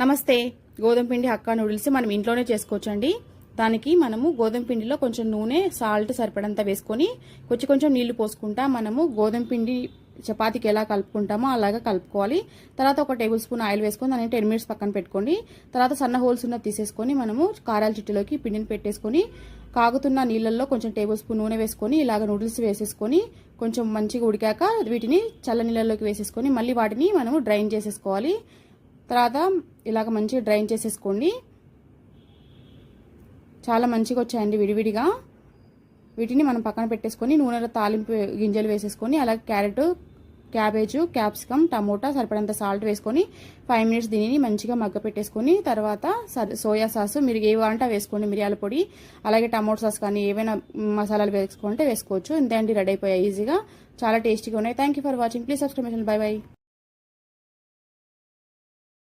నమస్తే గోధుమ పిండి హక్కా నూడిల్స్ మనం ఇంట్లోనే చేసుకోవచ్చండి. దానికి మనము గోధుమ పిండిలో కొంచెం నూనె సాల్ట్ సరిపడంత వేసుకొని కొంచెం కొంచెం నీళ్ళు పోసుకుంటా మనము గోధుమ పిండి చపాతీకి ఎలా కలుపుకుంటామో అలాగా కలుపుకోవాలి. తర్వాత ఒక టేబుల్ స్పూన్ ఆయిల్ వేసుకొని దాన్ని టెన్ మినిట్స్ పక్కన పెట్టుకోండి. తర్వాత సన్న హోల్స్ ఉన్న తీసేసుకొని మనము కారాల చిట్టులోకి పిండిని పెట్టేసుకొని కాగుతున్న నీళ్ళల్లో కొంచెం టేబుల్ స్పూన్ నూనె వేసుకొని ఇలాగ నూడిల్స్ వేసేసుకొని కొంచెం మంచిగా ఉడికాక వీటిని చల్ల నీళ్ళలోకి వేసేసుకొని మళ్ళీ వాటిని మనము డ్రైన్ చేసేసుకోవాలి. తర్వాత ఇలాగ మంచిగా డ్రైన్ చేసేసుకోండి. చాలా మంచిగా వచ్చాయండి విడివిడిగా. వీటిని మనం పక్కన పెట్టేసుకొని నూనెలో తాలింపు గింజలు వేసేసుకొని అలాగే క్యారెట్ క్యాబేజు క్యాప్సికమ్ టమోటా సరిపడంత సాల్ట్ వేసుకొని ఫైవ్ మినిట్స్ దీనిని మంచిగా మగ్గ పెట్టేసుకొని తర్వాత సోయా సాస్ మీరు ఏ వంట వేసుకోండి మిరియాల పొడి అలాగే టమోటో సాస్ కానీ ఏవైనా మసాలాలు వేసుకుంటే వేసుకోవచ్చు. ఇంతే అండి రెడీ అయిపోయాయి ఈజీగా. చాలా టేస్టీగా ఉన్నాయి. Thank for watching please subscribe bye bye